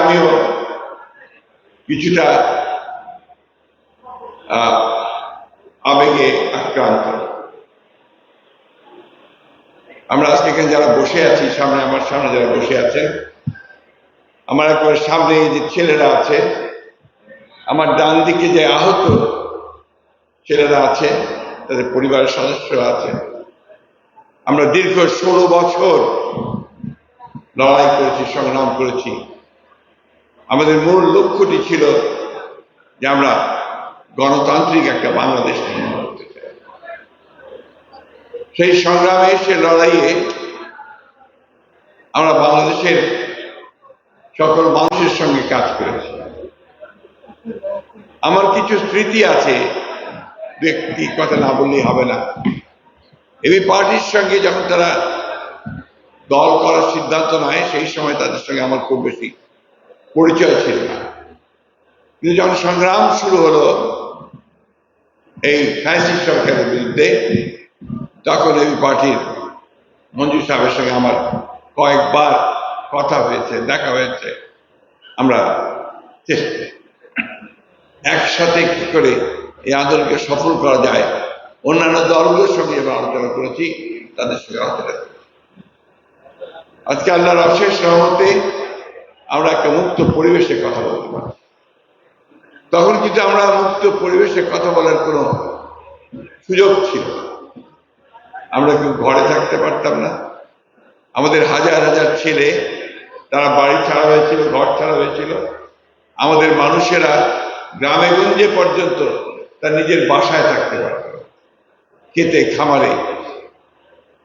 আমিও কিছুটা আবেগে আক্রান্ত। আমরা আজকে এখানে যারা বসে আছি, সামনে আমার সামনে যারা বসে আছেন, আমার একবার সামনে যে ছেলেরা আছে, আমার ডান দিকে যে আহত ছেলেরা আছে, তাদের পরিবারের সদস্যরা আছে, আমরা দীর্ঘ ষোলো বছর লড়াই করেছি, সংগ্রাম করেছি। আমাদের মূল লক্ষ্যটি ছিল যে আমরা গণতান্ত্রিক একটা বাংলাদেশ নির্মাণ করতে চাই। সেই সংগ্রামে সে লড়াইয়ে আমরা বাংলাদেশের সকল মানুষের সঙ্গে কাজ করেছি। আমার কিছু স্মৃতি আছে ব্যক্তি কথা না বললেই হবে না। এবি পার্টির সঙ্গে যখন তারা দল করার সিদ্ধান্ত নেয়, সেই সময় তাদের সঙ্গে আমার খুব বেশি পরিচয় ছিল না। কিন্তু যখন সংগ্রাম শুরু হলো, এই ফ্যান্সি সরকারের বিরুদ্ধে, তখন এই পার্টির মঞ্জু সাহেবের সঙ্গে আমার কয়েকবার কথা হয়েছে, দেখা হয়েছে। আমরা একসাথে কি করে এই আন্দোলনকে সফল করা যায়, অন্যান্য দলগুলোর সঙ্গে আমরা আলোচনা করেছি, তাদের সঙ্গে আলোচনা করেছি। আজকে আল্লাহর অশেষ রহমতে আমরা একটা মুক্ত পরিবেশে কথা বলতে পারি। তখন কিন্তু আমরা মুক্ত পরিবেশে কথা বলার কোনো সুযোগ ছিল আমরা কেউ ঘরে থাকতে পারতাম না। আমাদের হাজার হাজার ছেলে, তারা বাড়ি ছাড়া হয়েছিল, ঘর ছাড়া হয়েছিল। আমাদের মানুষেরা গ্রামে গঞ্জে পর্যন্ত তার নিজের বাসায় থাকতে পারত। খেতে, খামারে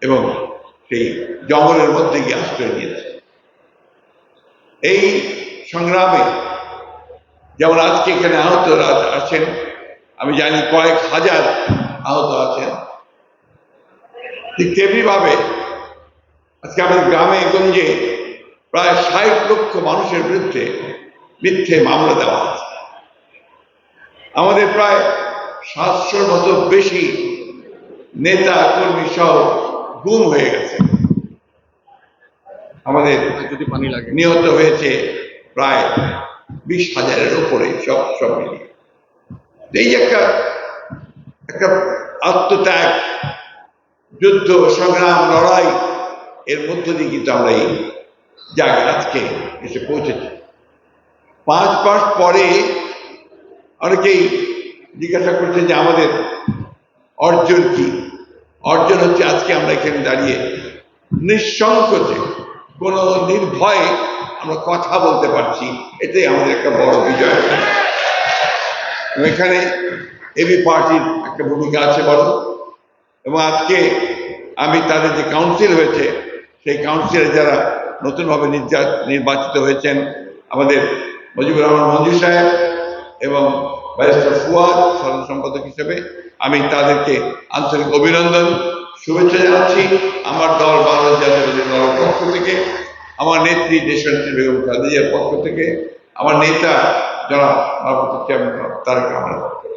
এবং সেই জঙ্গলের মধ্যে গিয়ে আশ্রয় নিয়েছে। সংগ্রামে। যেমন আজকে এখানে আহতরা আছেন আমি জানি কয়েক হাজার আহত আছেন। ঠিক তেমনিভাবে আজকে আমাদের গ্রামে গঞ্জে প্রায় ষাট লক্ষ মানুষের বিরুদ্ধে মিথ্যে মামলা দেওয়া আছে আমাদের প্রায় সাতশোর মতো বেশি নেতা কর্মী সহ গুম হয়ে গেছে। আমাদের যদি পানি লাগে। নিহত হয়েছে প্রায় বিশ হাজারের উপরে সব সব মিলিয়ে। এই যে একটা একটা আত্মত্যাগ, যুদ্ধ, সংগ্রাম, লড়াই, এর মধ্য দিয়ে কিন্তু আমরা এই জায়গায় আজকে এসে পৌঁছেছি। পাঁচ মাস পরে অনেকেই জিজ্ঞাসা করছে যে আমাদের অর্জন কি? অর্জন হচ্ছে আজকে আমরা এখানে দাঁড়িয়ে নিঃসংকোচে কোনো নির্ভয়ে আমরা কথা বলতে পারছি। এটাই আমাদের একটা বড় বিজয়। এখানে এবি পার্টির একটা ভূমিকা আছে বড়। এবং আজকে আমি তাদের যে কাউন্সিল হয়েছে, সেই কাউন্সিলে যারা নতুনভাবে নির্বাচিত হয়েছেন, আমাদের মুজিবুর রহমান মঞ্জু সাহেব এবং ব্যারিস্টার ফুয়াদ, সাধারণ সম্পাদক হিসেবে, আমি তাদেরকে আন্তরিক অভিনন্দন, শুভেচ্ছা জানাচ্ছি। আমার দল বাংলাদেশ জাতীয় দলের পক্ষ থেকে আমার নেত্রী দেশনেত্রী বেগম খাদিজার পক্ষ থেকে আমার নেতা যারা আমার তারেক রহমানের পক্ষ